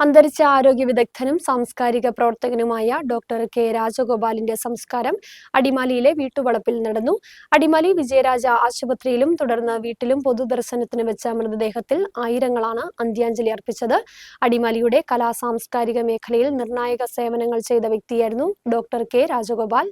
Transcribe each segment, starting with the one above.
അന്തരിച്ച ആരോഗ്യ വിദഗ്ധനും സാംസ്കാരിക പ്രവർത്തകനുമായ ഡോക്ടർ കെ രാജഗോപാലിന്റെ സംസ്കാരം അടിമാലിയിലെ വീട്ടുവളപ്പിൽ നടന്നു. അടിമാലി വിജയരാജ ആശുപത്രിയിലും തുടർന്ന് വീട്ടിലും പൊതുദർശനത്തിന് വെച്ച മൃതദേഹത്തിൽ ആയിരങ്ങളാണ് അന്ത്യാഞ്ജലി അർപ്പിച്ചത്. അടിമാലിയുടെ കലാ സാംസ്കാരിക മേഖലയിൽ നിർണായക സേവനങ്ങൾ ചെയ്ത വ്യക്തിയായിരുന്നു doctor K Rajagopal.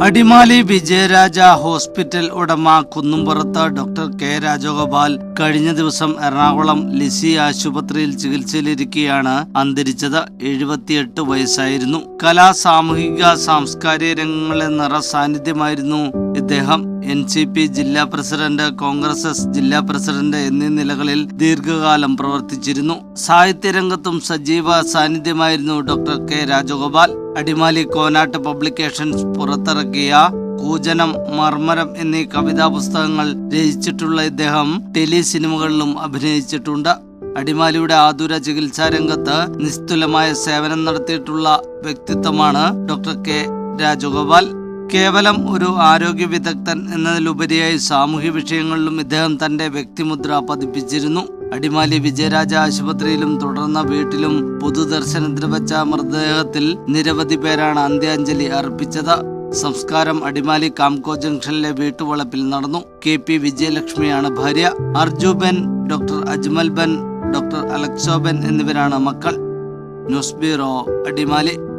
Adimali Vijayaraja hospital ഉടമ കുന്നുംപുറത്ത് ഡോക്ടർ കെ രാജഗോപാൽ കഴിഞ്ഞ ദിവസം എറണാകുളം ലിസി ആശുപത്രിയിൽ ചികിത്സയിലിരിക്കെയാണ് അന്തരിച്ചത്. എഴുപത്തിയെട്ട് വയസ്സായിരുന്നു. കലാ സാമൂഹിക സാംസ്കാരിക രംഗങ്ങളെ നിറ സാന്നിധ്യമായിരുന്നു ഇദ്ദേഹം. എൻ സി പി ജില്ലാ പ്രസിഡന്റ് കോൺഗ്രസ് എസ് ജില്ലാ പ്രസിഡന്റ് എന്നീ നിലകളിൽ ദീർഘകാലം പ്രവർത്തിച്ചിരുന്നു. സാഹിത്യരംഗത്തും സജീവ സാന്നിധ്യമായിരുന്നു doctor K Rajagopal. Adimali Konatt publications പുറത്തിറക്കിയ കൂജനം മർമരം എന്നീ കവിതാ പുസ്തകങ്ങൾ രചിച്ചിട്ടുള്ള ഇദ്ദേഹം ടെലി സിനിമകളിലും അഭിനയിച്ചിട്ടുണ്ട്. അടിമാലിയുടെ ആതുര ചികിത്സാ രംഗത്ത് നിസ്തുലമായ സേവനം നടത്തിയിട്ടുള്ള വ്യക്തിത്വമാണ് ഡോക്ടർ കെ രാജഗോപാൽ. കേവലം ഒരു ആരോഗ്യ വിദഗ്ധൻ എന്നതിലുപരിയായി സാമൂഹ്യ വിഷയങ്ങളിലും ഇദ്ദേഹം തന്റെ വ്യക്തിമുദ്ര പതിപ്പിച്ചിരുന്നു. അടിമാലി വിജയരാജ ആശുപത്രിയിലും തുടർന്ന വീട്ടിലും പൊതുദർശനത്തിന് വെച്ച മൃതദേഹത്തിൽ നിരവധി പേരാണ് അന്ത്യാഞ്ജലി അർപ്പിച്ചത്. സംസ്കാരം അടിമാലി കാംകോ ജംഗ്ഷനിലെ വീട്ടുവളപ്പിൽ നടന്നു. കെ പി വിജയലക്ഷ്മിയാണ് ഭാര്യ. അർജു ബെൻ ഡോക്ടർ അജ്മൽ ബെൻ ഡോക്ടർ അലക്സോ ബെൻ എന്നിവരാണ് മക്കൾ. News bureau Adimali.